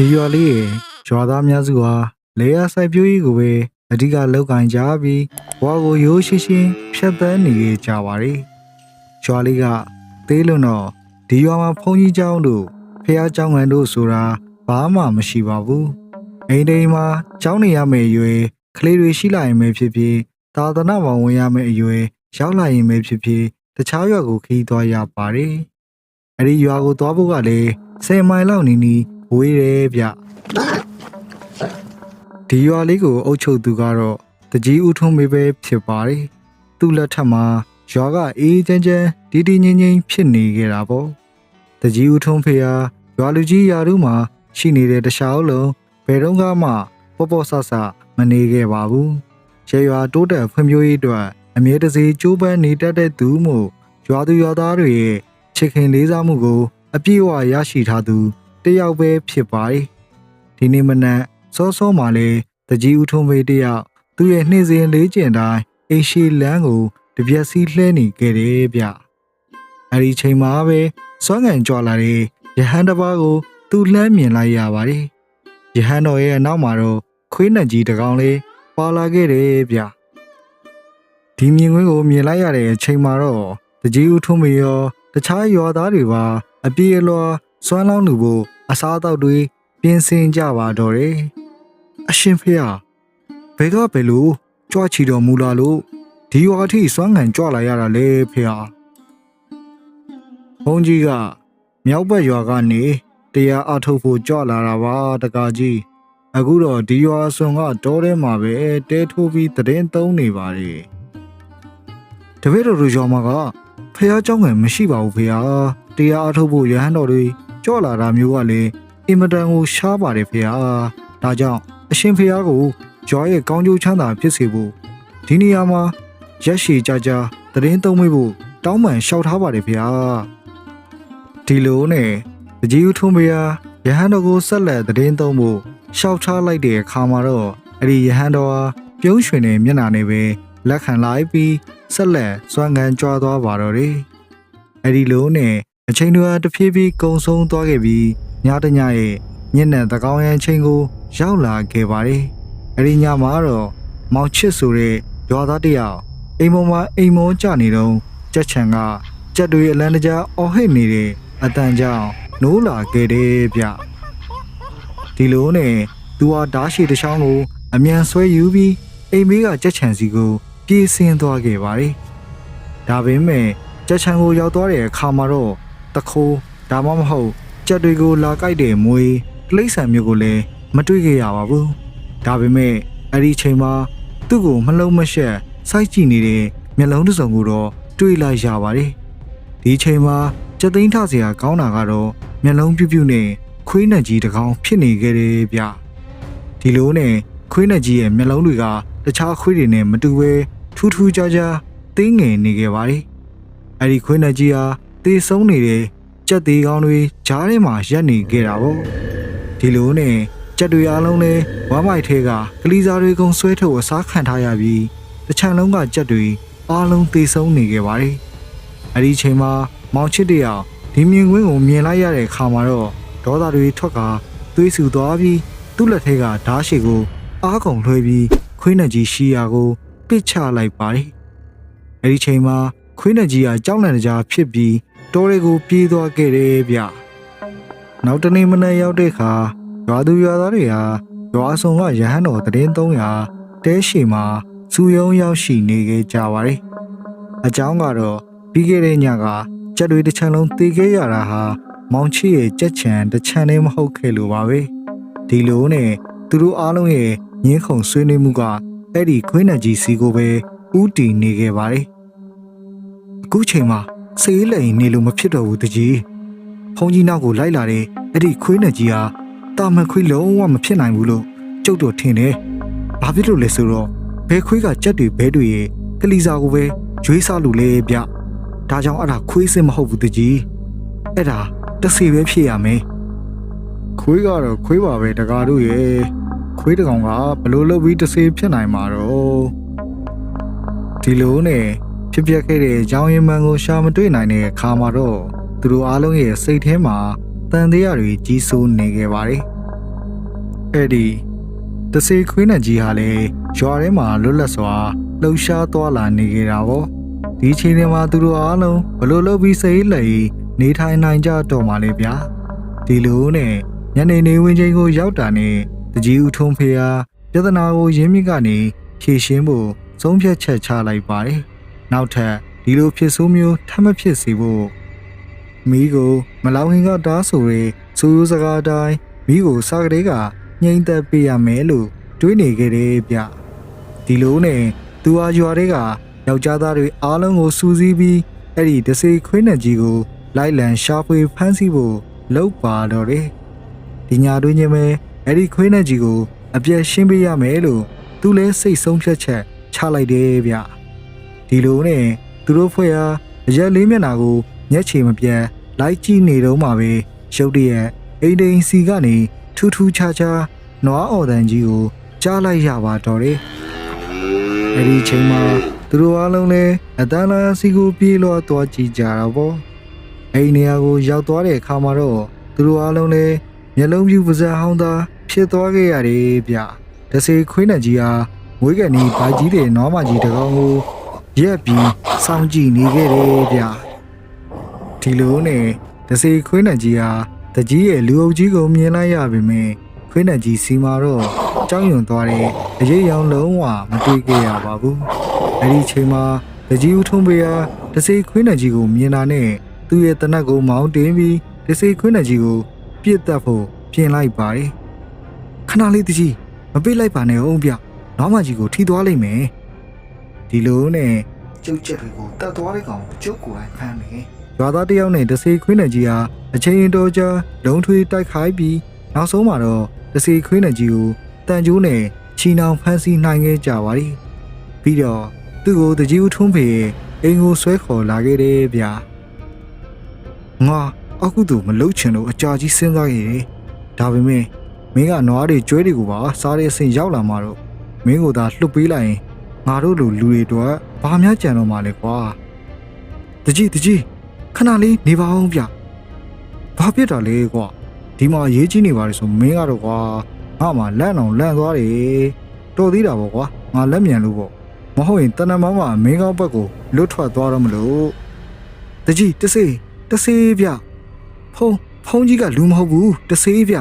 ဒီရွာလေးရဲ့ရွာသားများစုဟာလေယာစိုက်ပျိုးရေးကိုပဲအဓိကလောက်ကန်ကြပြီးဘွားကိုရိုးရှင်းရှင်းဖြတ်သန်းနေကြပါရီရွာလေးကသေးလွန်တော့ဒီရွာမှာဘုန်းကြီးကျောင်းတို့ဖះကျောင်းကန်တို့ဆိုတာဘာမှမရှိပါဘူးအိမ်တိုင်းမှာကျောင်းနေရမယ့်အရွယ်ကလေးတွေရှိလာရင်ပဲဖြစ်ဖြစ်သာသနာ့ဘောင်ဝင်ရမယ့်အရွယ်ရောက်လာရင်ပဲဖြစ်ဖြစ်တခြားရွာကိုခီးသွားရပါတယ်အဲဒီရွာကိုသွားဖို့ကလည်း10မိုင်လောက်နီးနီး ဝေးတယ်ဗျဒီရွာလေးကိုအုပ်ချုပ်သူကတော့တကြီးဦးထွန်းမေပဲဖြစ်ပါတယ်သူ့လက်ထက်မှာရွာကအေးချမ်းချမ်းတီတီငိမ့်ငိမ့်ဖြစ်နေကြတာပေါ့တကြီးဦးထွန်းဖေဟာရွာလူကြီးယာတို့မှာရှိနေတဲ့တခြားလုံးဘယ်တော့မှပေါ့ပေါ့ဆဆမနေခဲ့ပါဘူးရေရွာတိုးတက်ဖွံ့ဖြိုးရေးအတွက်အမြဲတစေကြိုးပမ်းနေတတ်တဲ့သူမို့ရွာသူရွာသားတွေရဲ့ချစ်ခင်လေးစားမှုကို အပြည့်အဝရရှိထားသူ တယောက်ပဲဖြစ်ပါတယ်ဒီနေ့မနက်စောစောမှလေတကြီးဦးထုံးမေးတယောက်သူ့ရဲ့နှင်းစင်လေးကျင်တိုင်းအိမ်ရှိလန်းကိုတပြက်စီလှဲနေခဲ့တယ်ဗျအဲ့ဒီချိန်မှာပဲစွမ်းငံကြွလာတဲ့ရဟန်းတစ်ပါးကိုသူလှမ်းမြင်လိုက်ရပါတယ်ရဟန်းတော်ရဲ့နောက်မှာတော့ခွေးနှက်ကြီးတစ်ကောင်လေးပါလာခဲ့တယ်ဗျဒီမြင်ကွင်းကိုမြင်လိုက်ရတဲ့အချိန်မှာတော့တကြီးဦးထုံးမေရောတခြားရွာသားတွေပါအပြေအလွှာစွမ်းလောင်းလူဖို့ အစားအသောက်တွေပြင်ဆင်ကြပါတော့တယ်။အရှင်ဖေဟာဘယ်ကဘယ်လိုကြွချီတော်မူလာလို့ဒီရွာအထိစွမ်းငံကြွလာရတာလေဖေဟာ။ဘုန်းကြီးကမြောက်ဘက်ရွာကနေတရားအထုတ်ဖို့ကြွလာတာပါတကားကြီး။အခုတော့ဒီရွာဆွန်ကတောထဲမှာပဲတဲထိုးပြီးတည်င်းသုံးနေပါလေ။တပည့်တော်တို့ရွာမှာကဖះเจ้าငယ်မရှိပါဘူးဖေဟာတရားအထုတ်ဖို့ရဟန်းတော်တွေ ကြော့လာတာမျိုးကလည်းအင်မတန်ကိုရှားပါတယ်ဖေဟာဒါကြောင့်အရှင်ဖေဟာကိုရွာရဲ့ကောင်းကျိုးချမ်းသာဖြစ်စေဖို့ဒီနေရာမှာရက်ရှည်ကြကြတရင်သုံးမိဖို့တောင်းပန်လျှောက်ထားပါတယ်ဖေဟာဒီလိုနဲ့တကြီးဦးထုံးဖေဟာရဟန်းတော်ကိုဆက်လက်တရင်သုံးဖို့လျှောက်ထားလိုက်တဲ့အခါမှာတော့အဲ့ဒီရဟန်းတော်ဟာပြုံးရွှင်တဲ့မျက်နှာနဲ့ပဲလက်ခံလိုက်ပြီးဆက်လက်စွမ်းငံကြွားသွားပါတော့တယ်အဲ့ဒီလိုနဲ့ အချိန်တွေကတဖြည်းဖြည်းကုံဆုံးသွားခဲ့ပြီးညတညရဲ့ညနေသကောင်းရန်ချိန်ကို ရောက်လာခဲ့ပါတယ်အဲ့ဒီညမှာတော့မောင်ချစ်ဆိုတဲ့ရွာသားတစ်ယောက်အိမ်ပေါ်မှာအိမ်မောကြနေတော့ကြက်ချံကကြက်တွေအလန်းတကြားအော်ဟစ်နေတဲ့အတန်ကြောင့်နိုးလာခဲ့တယ်ဗျဒီလိုနဲ့သူဟာဓားရှိတစ်ချောင်းကိုအမြန်ဆွဲယူပြီးအိမ်မေးကကြက်ချံစီကိုပြေးဆင်းသွားခဲ့ပါတယ်။ဒါပေမဲ့ကြက်ချံကိုရောက်သွားတဲ့အခါမှာတော့ တခိုးဒါမှမဟုတ်ကြက်တွေကိုလာကြိုက်တဲ့မွေတိလိษံမျိုးကိုလည်းမတွေ့ခဲ့ရပါဘူး။ဒါပေမဲ့အဲ့ဒီချိန်မှာသူ့ကိုမလုံးမရှက်စိုက်ကြည့်နေတဲ့မျက်လုံးတစ်စုံကိုတော့တွေ့လိုက်ရပါတယ်။ဒီချိန်မှာကြက်သိန်းထစရာကောင်းတာကတော့မျက်လုံးပြူးပြူးနဲ့ခွေးနှက်ကြီးတစ်ကောင်ဖြစ်နေခဲ့တယ်ဗျ။ဒီလိုနဲ့ခွေးနှက်ကြီးရဲ့မျက်လုံးတွေကတခြားခွေးတွေနဲ့မတူဘဲထူးထူးခြားခြားတင်းငယ်နေခဲ့ပါတယ်။အဲ့ဒီခွေးနှက်ကြီးဟာ တေဆုံးနေတဲ့ကြက်သေးကောင်းတွေဂျားထဲမှာရက်နေခဲ့တာပေါ့။ဒီလိုနဲ့ကြက်တွေအားလုံးလည်းဝမ်းမိုက်ထဲကကလီစာတွေကုန်ဆွဲထုတ်အစားခံထားရပြီးတချံလုံးကကြက်တွေအားလုံးတေဆုံးနေခဲ့ပါတယ်။အဲ့ဒီချိန်မှာမောင်ချစ်တယောက်ဒီမြင်ကွင်းကိုမြင်လိုက်ရတဲ့အခါမှာတော့ဒေါသတွေထွက်ကသွေးဆူသွားပြီးသူ့လက်ထဲကဓားရှိကိုအားကုန်လွှဲပြီးခွေးနှက်ကြီးရှီယာကိုပစ်ချလိုက်ပါတယ်။အဲဒီချိန်မှာခွေးနှက်ကြီးကကြောက်လန့်ကြဖြစ်ပြီး တောတွေကိုပြေးသွားခဲ့တယ်ဗျ။နောက်တနေ့မနေ့ရောက်တဲ့အခါရွာသူရွာသားတွေဟာရွာဆောင်ကရဟန်းတော်တရင်300တဲရှိမှာစူယုံရောက်ရှိနေခဲ့ကြပါတယ်။အကြောင်းကတော့ပြီးခဲ့တဲ့ညကကြက်တွေတစ်ချံလုံးတေခဲ့ရတာဟာမောင်ချီရဲ့ကြက်ချံတစ်ချံနဲ့မဟုတ်ခဲ့လို့ပါပဲ။ဒီလိုနဲ့သူတို့အားလုံးရဲ့ငင်းခုန်ဆွေးနွေးမှုကအဲ့ဒီခွေးနက်ကြီးစီကိုပဲဥတီနေခဲ့ပါတယ်။အခုချိန်မှာ စေးလိန်နေလို့မဖြစ်တော့ဘူးတကြီး။ဖုန်ကြီးနောက်ကိုလိုက်လာတဲ့အဲ့ဒီခွေးနက်ကြီးဟာတာမန်ခွေးလုံးဝမဖြစ်နိုင်ဘူးလို့ကျုပ်တို့ထင်တယ်။ဘာဖြစ်လို့လဲဆိုတော့ဘဲခွေးကကြက်တွေဘဲတွေရဲ့ကလီစာကိုပဲရွေးစားလို့လေဗျ။ဒါကြောင့်အဲ့ဒါခွေးစစ်မဟုတ်ဘူးတကြီး။အဲ့ဒါတစီပဲဖြစ်ရမယ်။ခွေးကတော့ခွေးပါပဲတကားတို့ရဲ့ခွေးတကောင်ကဘလို့လုပ်ပြီးတစေးဖြစ်နိုင်မှာတော့ဒီလိုနဲ့ ဖြစ်ပျက်ခဲ့တဲ့အကြောင်းရင်းမှန်ကိုရှာမတွေ့နိုင်တဲ့အခါမှာတော့သူတို့အားလုံးရဲ့စိတ်ထဲမှာတန်တရားတွေကြီးစိုးနေခဲ့ပါတယ်အဲ့ဒီတစေခွေးနဲ့ကြီးဟာလေရွာထဲမှာလွတ်လပ်စွာလှုပ်ရှားသွားလာနေကြတာပေါ့ဒီအချိန်တွေမှာသူတို့အားလုံးဘလို့လုပ်ပြီးစိတ်လှည့်နေထိုင်နိုင်ကြတော့မှလေဗျာဒီလိုနဲ့ညနေနေဝင်ချိန်ကိုရောက်တာနဲ့တကြီးဦးထုံးဖေဟာပြဿနာကိုရင်းမြစ်ကနေဖြေရှင်းဖို့ဆုံးဖြတ်ချက်ချလိုက်ပါတယ် နောက်ထပ်ဒီလိုဖြစ်ဆိုးမျိုးထပ်မဖြစ်စေဖို့မီးကိုမလောင်ခင်ကတားဆိုရဲစူးရိုးစကားတိုင်းမီးကိုစားကလေးကငိမ့်သက်ပေးရမယ်လို့တွေးနေကြတယ်ဗျဒီလိုနဲ့သူအားရွာတွေကယောက်ျားသားတွေအားလုံးကိုစူးစီးပြီးအဲ့ဒီတစေခွေးနဲ့ကြီးကို လိုက်လံရှာဖွေဖမ်းဆီးဖို့လုပ်ပါတော့တယ်ဒီညာတွင်ချင်းပဲအဲ့ဒီခွေးနဲ့ကြီးကို အပြည့်ရှင်းပေးရမယ်လို့သူလဲစိတ်ဆုံးဖြတ်ချက်ချလိုက်တယ်ဗျ ဒီလိုနဲ့သူတို့ဖွဲ့ဟာအရက်လေးမျက်နာကိုညက်ချေမပြတ်လိုက်ကြည့်နေတော့မှပဲရုတ်တရက်အိမ်ဒိန်စီကနေထူးထူးခြားခြားနွားအော်တန်ကြီးကိုကြားလိုက်ရပါတော့တယ်။အဲဒီချိန်မှာသူတို့အားလုံးလည်းအတန်းလာစီကိုပြေးလွှားသွားကြည့်ကြတာပေါ့။အဲဒီနေရာကိုရောက်သွားတဲ့အခါမှာတော့သူတို့အားလုံးလည်းမျက်လုံးပြူပါးစပ်ဟောင်းသားဖြစ်သွားခဲ့ရတယ်ဗျ။တစေခွေးနဲ့ကြီးဟာမွေးကန်ဒီဘာကြီးတဲ့နွားမကြီးတစ်ကောင်ကို ရက်ပြီးစောင့်ကြည့်နေခဲ့တယ်ဗျ။ဒီလိုနဲ့တစေခွေးနဲ့ကြီးဟာတကြီးရဲ့လူအုပ်ကြီးကိုမြင်လိုက်ရပေမဲ့ခွေးနဲ့ကြီးစီမာတော့ကြောက်ရွံ့သွားတဲ့အရေးရောင်လုံးဝမတွေ့ခဲ့ရပါဘူး။အဲဒီချိန်မှာတကြီးဦးထုံးပေးဟာတစေခွေးနဲ့ကြီးကိုမြင်တာနဲ့သူ့ရဲ့တနက်ကိုမောင်းတင်ပြီးတစေခွေးနဲ့ကြီးကိုပြစ်တက်ဖို့ပြင်လိုက်ပါတယ်။ခဏလေးတကြီးမပိတ်လိုက်ပါနဲ့အောင်ဗျ။နောက်မကြီးကိုထိသွားလိမ့်မယ်။ ဒီလိုနဲ့ကျုပ်ချက်တွေကိုတတ်သွားတဲ့ကောင်ကျုပ်ကိုယ်တိုင်ဖမ်းမယ်။ရွာသားတယောက်နဲ့တစေခွေးနဲ့ကြီးဟာအချိန်ရင်တော်ကြာလုံးထွေးတိုက်ခိုက်ပြီးနောက်ဆုံးမှာတော့တစေခွေးနဲ့ကြီးကိုတန်ကျိုးနဲ့ချီနှောင်ဖမ်းဆီးနိုင်ခဲ့ကြပါသည်။ပြီးတော့သူ့ကိုတကြီးဦးထွန်းဖေရဲ့အိမ်ကိုဆွဲခေါ်လာခဲ့တယ်ဗျာ။ငါအခုသူမလုတ်ချင်လို့အကြာကြီးစဉ်းစားခဲ့တယ်။ဒါပေမဲ့မင်းကနွားတွေကျွဲတွေကိုပါစားတဲ့အဆင့်ရောက်လာမှတော့မင်းကိုသာလှုပ်ပေးလိုက်ရင် ငါတို့လိုလူတွေတော့ဘာများကြံတော့မှလဲကွာ။တကြီးတကြီးခဏလေးနေပါအောင်ဗျ။ဘာဖြစ်တာလဲကွာဒီမှာရေးကြီးနေပါလေဆိုမင်းကတော့ကွာငါမှလန့်အောင်လန့်သွားတယ်တော်သေးတာပေါ့ကွာငါလက်မြန်လို့ပေါ့မဟုတ်ရင်တဏ္ဍမောင်မမင်းကောင်းဘက်ကိုလွတ်ထွက်သွားတော့မလို့တကြီးတစေးတစေးဗျဖုံးဖုံးကြီးကလူမဟုတ်ဘူးတစေးဗျ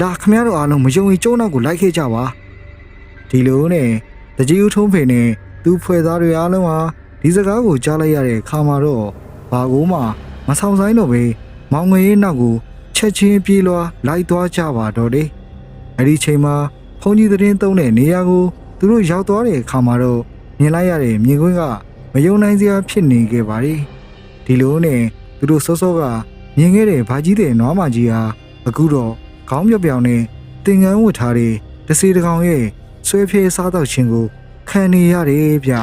လာခမရတို့အားလုံးမယုံရင်ကျုံနောက်ကိုလိုက်ခဲ့ကြပါဒီလိုနဲ့ တကြီးဦးထုံးဖေနဲ့သူ့ဖွဲ့သားတွေအားလုံးဟာဒီစကားကိုကြားလိုက်ရတဲ့ခါမှာတော့ဘာကိုမှမဆောင်ဆိုင်တော့ပဲမောင်ငယ်ရဲ့နောက်ကိုချက်ချင်းပြေးလွှာလိုက်သွားကြပါတော့တယ်အဲ့ဒီချိန်မှာဖုန်ကြီးသတင်းသုံးတဲ့နေရာကိုသူတို့ရောက်သွားတဲ့အခါမှာတော့မြင်လိုက်ရတဲ့မြင်ကွင်းကမယုံနိုင်စရာဖြစ်နေခဲ့ပါတယ်ဒီလိုနဲ့သူတို့စောစောကမြင်ခဲ့တဲ့ဘာကြီးတဲ့နွားမကြီးဟာအခုတော့ခေါင်းပြောင်ပြောင်နဲ့တင်ငန်းဝတ်ထားတဲ့တစီတကောင်ရဲ့ ဆွဲဖြဲစားတော့ခြင်းကိုခံနေရတယ်ဗျ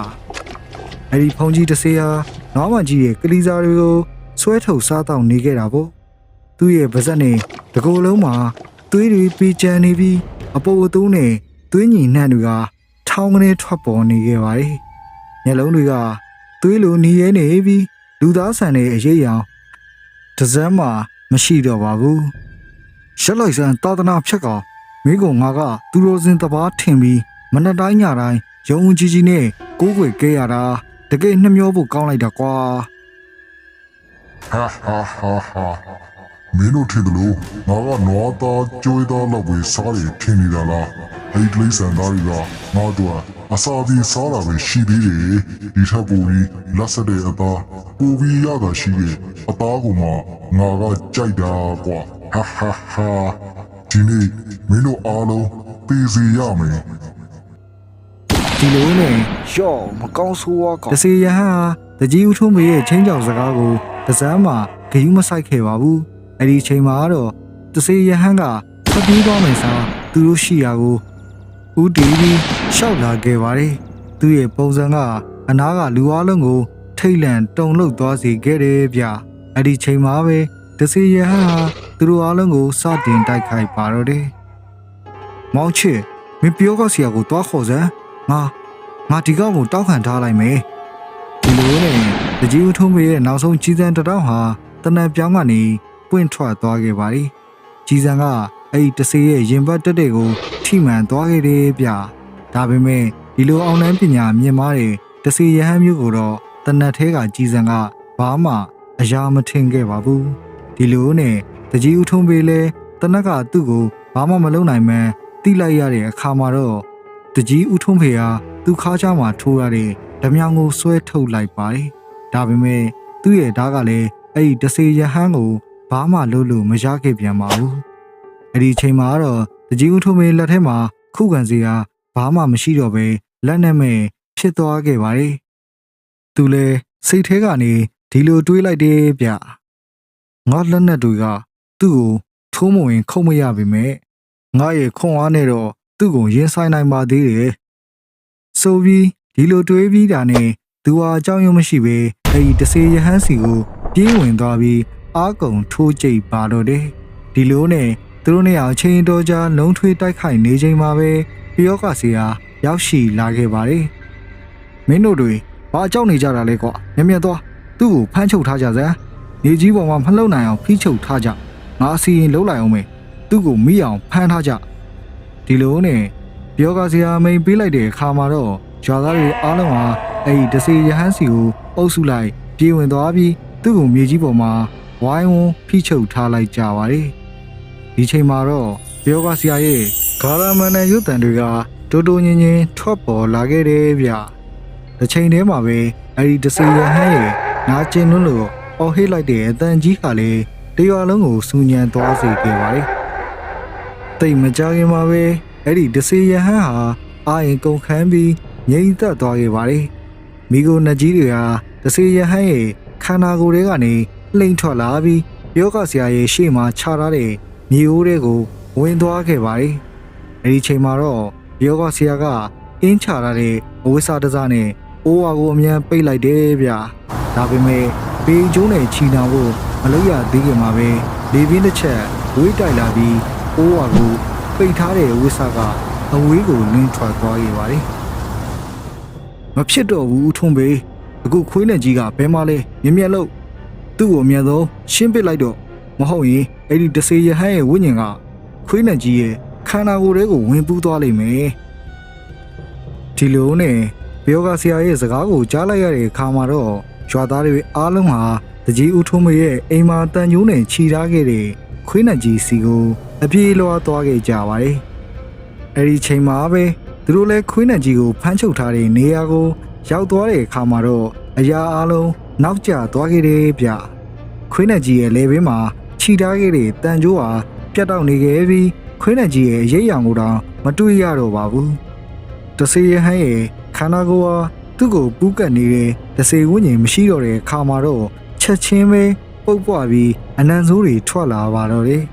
အဲ့ဒီဖုန်ကြီးတစီဟာနွားမကြီးရဲ့ကလေးစားတွေကိုဆွဲထုတ်စားတော့နေခဲ့တာပေါ့သူ့ရဲ့ပါဇက်နဲ့တကိုယ်လုံးမှာသွေးတွေပေချန်နေပြီးအပေါ်အသုံးနဲ့သွေးညီနှံ့တွေကထောင်းကနေထွက်ပေါ်နေခဲ့ပါတယ်။မျက်လုံးတွေကသွေးလိုနေရဲနေပြီးလူသားဆန်တဲ့အရေးရောင်တစ်စမ်းမှမရှိတော့ပါဘူး။ရှက်လိုက်စမ်းသာသနာဖြတ်ကောင် မင်းကငါကသူတော်စင်တပားထင်ပြီးမနက်တိုင်းညတိုင်းရုံကြီးကြီးနဲ့ကိုးကွယ်ခဲ့ရတာတကယ်နှမျောဖို့ကောင်းလိုက်တာကွာဟာဟာဟာဟာမင်းတို့ထင်တယ်လို့ငါကနွားသားကြွေးသားလောက်ပဲစားတယ်ထင်နေတာလားအဲ့ဒီလိမ့်ဆန်သားတွေကငါတို့အစာဒီစားတာပဲရှိသေးတယ်ဒီထက်ပိုပြီးလက်ဆက်တဲ့အသားပူပြီးရတာရှိတယ်အသားကမှငါကကြိုက်တာကွာဟာဟာဟာ ဒီနေ့မင်းတို့အားလုံးပေးစီရမယ်ဒီလိုနဲ့ရှော့မကောင်းဆိုးဝါကောင်တစီရဟန်းဟာတကြီးဦးထုံးမေရဲ့ချင်းကြောင်စကားကိုတစမ်းမှာဂယုမဆိုင်ခဲ့ပါဘူးအဲ့ဒီအချိန်မှာတော့တစီရဟန်းကဖပြေးသွားမယ်စားသူတို့ရှိရာကိုဦးတီပြီးရှောက်လာခဲ့ပါတယ်သူ့ရဲ့ပုံစံကအနားကလူအလုံးကို ထိတ်လန့်တုန်လှုပ်သွားစေခဲ့တယ်ဗျအဲ့ဒီချိန်မှာပဲတစီရဟန်းဟာသူ တို့အလုံးကိုစတင်တိုက်ခိုက်ပါတော့တယ်မောင်ချစ်မင်းပြောကစီယာကိုတွားခေါ်စမ်းငါငါဒီကောင်ကိုတောက်ခံထားလိုက်မယ်ဒီလိုနဲ့တကြီးဦးထုံးမေရဲ့နောက်ဆုံးကြီးစံတစ်တောင်းဟာတနက်ပြောင်းကနေပွင့်ထွက်သွားခဲ့ပါသည်ကြီးစံကအဲ့ဒီတဆေးရဲ့ရင်ဘတ်တက်တဲ့ကိုထိမှန်သွားခဲ့တယ်ဗျဒါပေမဲ့ဒီလိုအောင်နှန်းပညာမြင်မာတဲ့တဆေးရဟန်းမျိုးကိုတော့တနတ်သေးကကြီးစံကဘာမှအရာမထင်ခဲ့ပါဘူးဒီလိုနဲ့ တကြီးဦးထုံးပေးလဲတနက်ကသူ့ကိုဘာမှမလုပ်နိုင်မှန်းတိလိုက်ရတဲ့အခါမှာတော့တကြီးဦးထုံးဖေဟာသူ့ခါးချမှာထိုးရတဲ့ဓမြောင်ကိုဆွဲထုတ်လိုက်ပါတယ်ဒါပေမဲ့သူ့ရဲ့ဓာတ်ကလည်းအဲ့ဒီတဆေးရဟန်းကိုဘာမှလုပ်လို့မရခဲ့ပြန်ပါဘူးအဲ့ဒီအချိန်မှာတော့တကြီးဦးထုံးဖေလက်ထဲမှာခုခံစီဟာဘာမှမရှိတော့ပဲလက်နဲ့မဲ့ဖြစ်သွားခဲ့ပါတယ်သူလည်းစိတ်ထဲကနေဒီလိုတွေးလိုက်တယ်ဗျငါလက်နဲ့တွေက သူ့ကိုထိုးမဝင်ခုံမရပါပဲငါရဲ့ခွန်အားနဲ့တော့သူ့ကိုရင်ဆိုင်နိုင်ပါသေးတယ်ဆိုပြီးဒီလိုတွေးပြီးတာနဲ့သူဟာအကြောင်းရုံမရှိပဲအဲ့ဒီတဆေရဟန်းစီကိုပြေးဝင်သွားပြီးအာကုံထိုးကြိတ်ပါတော့တယ်ဒီလိုနဲ့သူတို့နဲ့အချိန်တော်ကြာလုံးထွေးတိုက်ခိုက်နေချိန်မှာပဲပယောကစီဟာရောက်ရှိလာခဲ့ပါတယ်မင်းတို့တွေဘာကြောက်နေကြတာလဲကွာမြင်မြတ်သွားသူ့ကိုဖမ်းချုပ်ထားကြစမ်းနေကြီးပေါ်မှာမလှုပ်နိုင်အောင်ဖိချုပ်ထားကြ ငါအစီရင်လှုပ်လိုက်အောင်မယ်သူ့ကိုမိအောင်ဖမ်းထားကြဒီလိုနဲ့ပြောကစီဟာမိန်ပေးလိုက်တဲ့အခါမှာတော့ရွာသားတွေအားလုံးဟာအဲ့ဒီတစေရဟန်းစီကိုအုပ်စုလိုက်ပြေးဝင်သွားပြီးသူ့ကိုမြေကြီးပေါ်မှာဝိုင်းဝန်းဖိချုပ်ထားလိုက်ကြပါတယ်ဒီချိန်မှာတော့ပြောကစီရဲ့ဂါရမန်နဲ့ရုပ်တံတွေကတိုးတိုးငင်းငင်းထွက်ပေါ်လာခဲ့တယ်ဗျတစ်ချိန်တည်းမှာပဲအဲ့ဒီတစေရဟန်းရဲ့နာကျင်လွန်းလို့အော်ဟစ်လိုက်တဲ့အတန်ကြီးကလည်း တရွာလုံးကိုစူညံသွားစေခဲ့ပါတယ်တိတ်မကြခင်မှာပဲအဲ့ဒီတစေရဟန်းဟာအာရင်ကုန်ခန်းပြီးငြိမ်သက်သွားခဲ့ပါတယ်မိโกနကြီးတွေဟာတစေရဟန်းရဲ့ခန္ဓာကိုယ်ထဲကနေလှိမ့်ထွက်လာပြီးယောဂဆရာရဲ့ရှေ့မှာခြာထားတဲ့မြေအိုးတွေကိုဝင်သွားခဲ့ပါတယ်အဲ့ဒီချိန်မှာတော့ယောဂဆရာကအင်းချထားတဲ့အဝိစာတစားနဲ့အိုးဝါကိုအမြန်ပိတ်လိုက်တယ်ဗျဒါပေမဲ့ပေကျိုးနဲ့ချီနာဖို့ မလုပ်ရသေးခင်မှာပဲလေပြင်းတစ်ချက်ဝေးတိုက်လာပြီးအိုးဝါကိုပိတ်ထားတဲ့ဝိစာကအဝေးကိုလင်းထွက်သွားခဲ့ပါတယ်မဖြစ်တော့ဘူးထုံးပေအခုခွေးနဲ့ကြီးကဘဲမလဲမြင်မြတ်လို့သူ့ကိုအမြန်ဆုံးရှင်းပစ်လိုက်တော့မဟုတ်ရင်အဲ့ဒီတစေရဟန်းရဲ့ဝိညာဉ်ကခွေးနဲ့ကြီးရဲ့ခန္ဓာကိုယ်ထဲကိုဝင်ပူးသွားလိမ့်မယ်ဒီလိုနဲ့ဘေယောဂဆရာရဲ့စကားကိုကြားလိုက်ရတဲ့အခါမှာတော့ရွာသားတွေအားလုံးဟာ တကြီးဦးထုံးမရဲ့အိမ်မှာတန်ကြိုးနဲ့ခြိထားခဲ့တဲ့ခွေးနဲ့ကြီးစီကိုအပြေးလွှားသွားခဲ့ကြပါတယ်အဲ့ဒီချိန်မှာပဲသူတို့လည်းခွေးနဲ့ကြီးကိုဖမ်းချုပ်ထားတဲ့နေရာကို ရောက်သွားတဲ့အခါမှာတော့အရာအလုံးနောက်ကျသွားခဲ့တယ်ဗျခွေးနဲ့ကြီးရဲ့လေဘင်းမှာခြိထားခဲ့တဲ့တန်ကြိုးဟာပြတ်တောက်နေခဲ့ပြီးခွေးနဲ့ကြီးရဲ့ရိပ်ရောင်ကိုတောင်မတွေ့ရတော့ပါဘူးတဆေးရဟန်းရဲ့ခန္ဓာကိုယ်ဟာသူ့ကိုပူးကပ်နေတဲ့တဆေးဝိညာဉ်မရှိတော့တဲ့အခါမှာတော့ ချက်ချင်းပဲပုတ်ပွားပြီးအနံဆိုးတွေထွက်လာပါတော့တယ်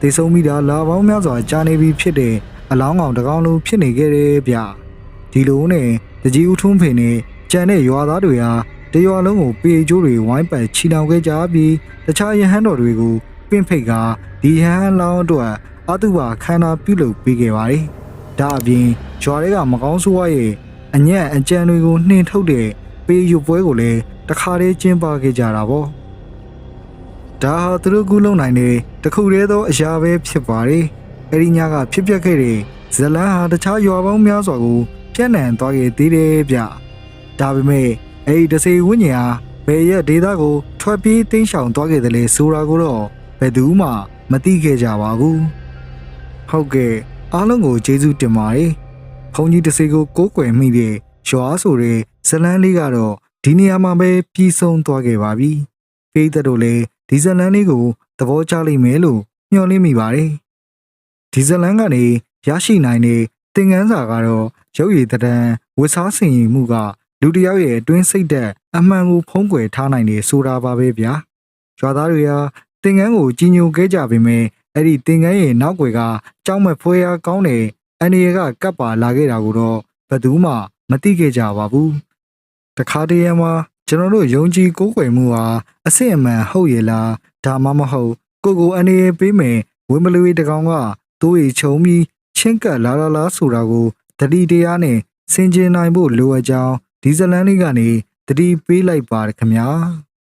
တေဆုံးမိတာလာပေါင်းများစွာကြာနေပြီဖြစ်တဲ့အလောင်းကောင်တစ်ကောင်လုံးဖြစ်နေခဲ့တယ်ဗျဒီလိုနဲ့တကြီးဦးထွန်းဖေနဲ့ကြံတဲ့ရွာသားတွေဟာတရွာလုံးကိုပေကျိုးတွေဝိုင်းပတ်ချီနှောင်ခဲ့ကြပြီးတခြားရဟန်းတော်တွေကိုပင့်ဖိတ်ကဒီဟန်လောင်းအတွက်အတုပါခန္ဓာပြုလုပ်ပေးခဲ့ပါတယ်။ဒါအပြင်ရွာတွေကမကောင်းဆိုးဝါးရဲ့အညံ့အကြံတွေကိုနှင်ထုတ်တဲ့ပေးရွပွဲကိုလည်း တခါတည်းကျင်းပခဲ့ကြတာပေါ့။ဒါဟာသူတို့ကူးလုံနိုင်တဲ့တခုတည်းသောအရာပဲဖြစ်ပါတယ်။အဲဒီညကဖြစ်ပျက်ခဲ့တဲ့ဇလန်းဟာတခြားရွာပေါင်းများစွာကိုပြန့်နှံ့သွားခဲ့သေးတယ်ဗျ။ဒါပေမဲ့အဲဒီတစေဝိညာဉ်ဟာဘယ်ရက်ဒေတာကိုထွက်ပြေးတိမ်းရှောင်သွားခဲ့တယ်လဲဆိုတာကိုတော့ဘယ်သူမှမသိခဲ့ကြပါဘူးဟုတ်ကဲ့အားလုံးကိုကျေးဇူးတင်ပါတယ်ဘုန်းကြီးတစေကိုကိုးကွယ်မိတဲ့ရွာဆိုတဲ့ဇလန်းလေးကတော့ ဒီနေရာမှာပဲပြီးဆုံးသွားခဲ့ပါပြီပိသက်တို့လည်းဒီဇလန်းလေးကိုသဘောကျလိမ့်မယ်လို့မျှော်လင့်မိပါတယ်ဒီဇလန်းကနေရရှိနိုင်တဲ့သင်ခန်းစာကတော့ရုပ်ရည်တံဝတ်စားဆင်ရင်မှုကလူတစ်ယောက်ရဲ့အတွင်းစိတ်သက်အမှန်ကိုဖုံးကွယ်ထားနိုင်တယ်ဆိုတာပါပဲဗျာရွာသားတွေဟာသင်္ကန်းကိုကြီးညိုခဲ့ကြပေမဲ့အဲ့ဒီသင်္ကန်းရဲ့နောက်ွယ်ကကြောက်မဲ့ဖွဲအားကောင်းတဲ့အန်ဒီရကကပ်ပါလာခဲ့တာကိုတော့ဘယ်သူမှမသိခဲ့ကြပါဘူး တခါတည်းမှာကျွန်တော်တို့ယုံကြည်ကိုးကွယ်မှုဟာအစစ်အမှန်ဟုတ်ရဲ့လားဒါမှမဟုတ်ကိုကိုအန်ဒီရပေးမယ်ဝင်းမလွေတကောင်ကတိုးရီချုံပြီးချင်းကပ်လာလာလားဆိုတာကိုတတိတရားနဲ့စင်ကျင်နိုင်ဖို့လိုအပ်ကြောင်းဒီဇလန်လေးကနေတတိပေးလိုက်ပါရခင်ဗျာ